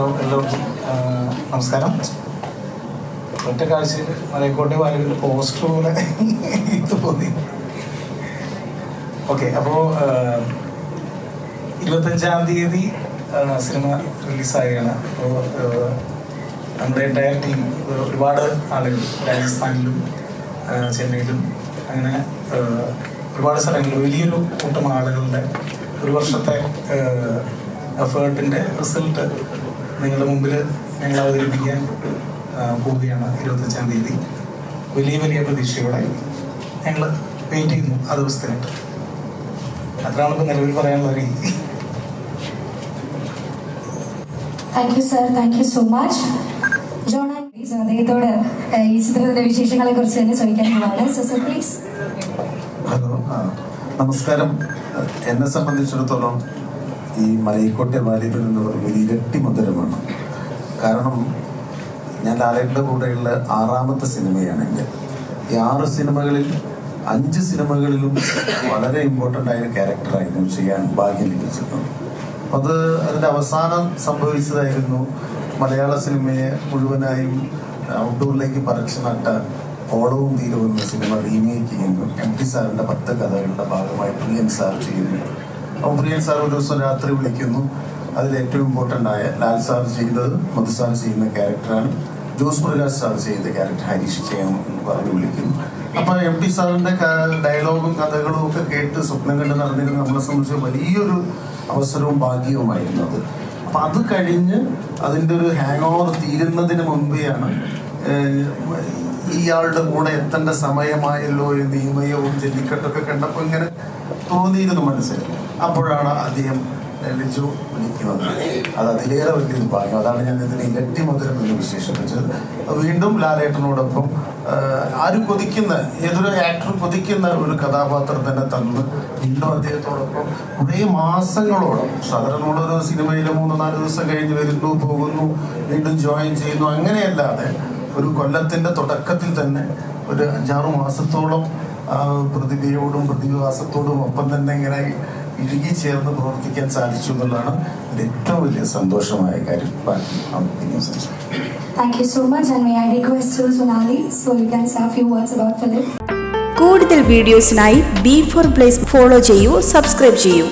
നമസ്കാരം. ഒറ്റ കാഴ്ചയിൽ മലയക്കോട്ടെ വാലിബിൽ പോസ്റ്റർ പോലെ തോന്നി. ഓക്കെ അപ്പോൾ ഇരുപത്തഞ്ചാം തീയതി സിനിമ റിലീസായാണ്. അപ്പോൾ നമ്മുടെ എന്റയർ ടീം ഒരുപാട് ആളുകൾ രാജസ്ഥാനിലും ചെന്നൈയിലും അങ്ങനെ ഒരുപാട് സ്ഥലങ്ങളിൽ വലിയൊരു കൂട്ടം ആളുകളുടെ ഒരു വർഷത്തെ എഫേർട്ടിന്റെ റിസൾട്ട് നിങ്ങളുടെ മുമ്പിൽ ഞങ്ങൾ അവതരിപ്പിക്കാൻ പോവുകയാണ് ഇരുപത്തഞ്ചാം തീയതി. വലിയ വലിയ പ്രതീക്ഷയോടെ ഞങ്ങൾ വെയിറ്റ് ചെയ്യുന്നു ആ ദിവസത്തിനായിട്ട്. അത്രയാണ് ഇപ്പോൾ നിലവിൽ പറയാനുള്ള രീതി. Thank you sir thank you so much John and അദ്ദേഹത്തോട് ഈ ചിത്രത്തിന്റെ വിശേഷങ്ങളെ കുറിച്ച് തന്നെ ചോദിക്കാനുള്ളതാണ്. സോ സർ പ്ലീസ് ഹലോ നമസ്കാരം. എന്നെ സംബന്ധിച്ചിടത്തോളം ഈ മലയിക്കോട്ടെ വാലിബൻ എന്ന് പറയുന്നത് ഇരട്ടി മധുരമാണ് കാരണം ഞാൻ ലാലയുടെ കൂടെയുള്ള ആറാമത്തെ സിനിമയാണ് എന്റെ. ഈ ആറ് സിനിമകളിൽ അഞ്ച് സിനിമകളിലും വളരെ ഇമ്പോർട്ടന്റ് ആയ ക്യാരക്ടറായിരുന്നു ചെയ്യാൻ ഭാഗ്യം ലഭിച്ചിരുന്നത്. അത് അതിന്റെ അവസാനം സംഭവിച്ചതായിരുന്നു മലയാള സിനിമയെ മുഴുവനായും ഔട്ട്ഡോറിലേക്ക് പറിച്ചു നട്ട ഓളവും തീരവും എന്ന സിനിമ റീമേക്ക് ചെയ്യുന്നു. എം ടി സാറിന്റെ പത്ത് കഥകളുടെ ഭാഗമായി പി എം സാർ ചെയ്യുന്നു. പ്രിയൻ സാർ ഒരു ദിവസം രാത്രി വിളിക്കുന്നു. അതിൽ ഏറ്റവും ഇമ്പോർട്ടന്റ് ആയ ലാൽ സാർ ചെയ്തത് മധു സാർ ചെയ്യുന്ന ക്യാരക്ടറാണ് ജോസ് പ്രകാശ് സാർ ചെയ്ത ക്യാരക്ടർ ഹരീഷ് ചെയ്യണം എന്ന് പറഞ്ഞ് വിളിക്കുന്നു. അപ്പൊ എം ടി സാറിന്റെ ഡയലോഗും കഥകളും ഒക്കെ കേട്ട് സ്വപ്നം കണ്ട് നടന്നിരുന്ന നമ്മളെ സംബന്ധിച്ച് വലിയൊരു അവസരവും ഭാഗ്യവുമായിരുന്നു അത്. അപ്പൊ അത് കഴിഞ്ഞ് അതിന്റെ ഒരു ഹാങ് ഓവർ തീരുന്നതിന് മുമ്പെയാണ് ഇയാളുടെ കൂടെ എത്തേണ്ട സമയമായല്ലോ എന്ന് ഈമയവും ജല്ലിക്കെട്ടൊക്കെ കണ്ടപ്പോൾ ഇങ്ങനെ തോന്നിയിരുന്നു മനസ്സിൽ. അപ്പോഴാണ് അദ്ദേഹം ലിജു വിളിക്കുന്നത്. അത് അതിലേറെ വലിയൊരു ഭാഗ്യം. അതാണ് ഞാൻ ഇതിനെ ഇരട്ടി മധുരം എന്ന് വിശേഷിപ്പിച്ചത്. വീണ്ടും ലാലേട്ടനോടൊപ്പം ആരും കൊതിക്കുന്ന ഏതൊരു ആക്ടർ കൊതിക്കുന്ന ഒരു കഥാപാത്രം തന്നെ തന്ന് വീണ്ടും അദ്ദേഹത്തോടൊപ്പം കുറേ മാസങ്ങളോളം. സാധാരണ നമ്മളൊരു സിനിമയിൽ മൂന്ന് നാല് ദിവസം കഴിഞ്ഞ് വരുന്നു പോകുന്നു വീണ്ടും ജോയിൻ ചെയ്യുന്നു. അങ്ങനെയല്ലാതെ ഒരു കൊല്ലത്തിന്റെ തുടക്കത്തിൽ തന്നെ ഒരു അഞ്ചാറ് മാസത്തോളം പ്രതിഭയോടും പ്രതിഭാസത്തോടും ഒപ്പം തന്നെ ഇങ്ങനെ ഇഴുകി ചേർന്ന് പ്രവർത്തിക്കാൻ സാധിച്ചു എന്നുള്ളതാണ് ഒരു ഏറ്റവും വലിയ സന്തോഷമായ കാര്യം. Thank you so much and may I request Sonali so you can say few words about film കൂടുതൽ വീഡിയോസിനായി ബി ഫോർ പ്ലേസ് ഫോളോ ചെയ്യൂ സബ്സ്ക്രൈബ് ചെയ്യൂ.